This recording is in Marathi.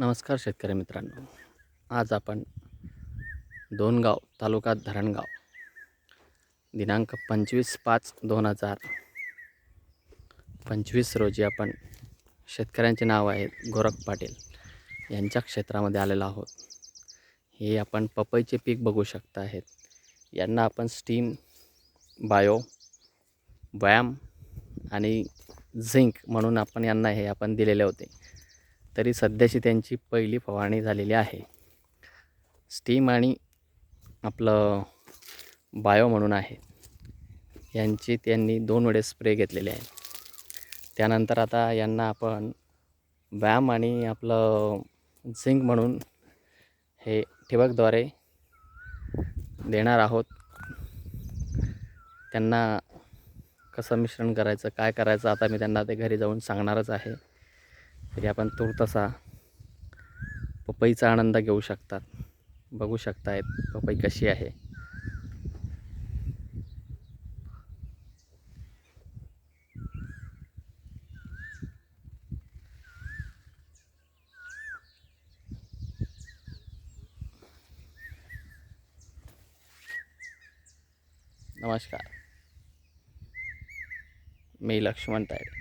नमस्कार शेतकरी मित्रांनो. आज आपण दोनगाव तालुका धरणगाव दिनांक पंचवीस पाच दोन हजार पंचवीस रोजी आपण शेतकऱ्यांचे नाव आहेत गोरख पाटील. यांच्या क्षेत्रामध्ये आलेलो आहोत. हे आपण पपईचे पीक बघू शकता आहेत. यांना आपण स्टीम बायो व्यायाम आणि झिंक म्हणून आपण यांना हे आपण दिलेले होते. तरी सध्याची त्यांची पहिली फवारणी झालेली आहे. स्टीम आणि आपलं बायो म्हणून आहे. यांची त्यांनी दोन वेळेस स्प्रे घेतलेले आहे. त्यानंतर आता यांना आपण व्यायाम आणि आपलं झिंक म्हणून हे ठिबकद्वारे देणार आहोत. त्यांना कसं मिश्रण करायचं काय करायचं आता मी त्यांना ते घरी जाऊन सांगणारच आहे. तरी आपण तसा पपईचा आनंद घेऊ शकतात. बघू शकतायत पपई कशी आहे. नमस्कार. मी लक्ष्मण तायडे.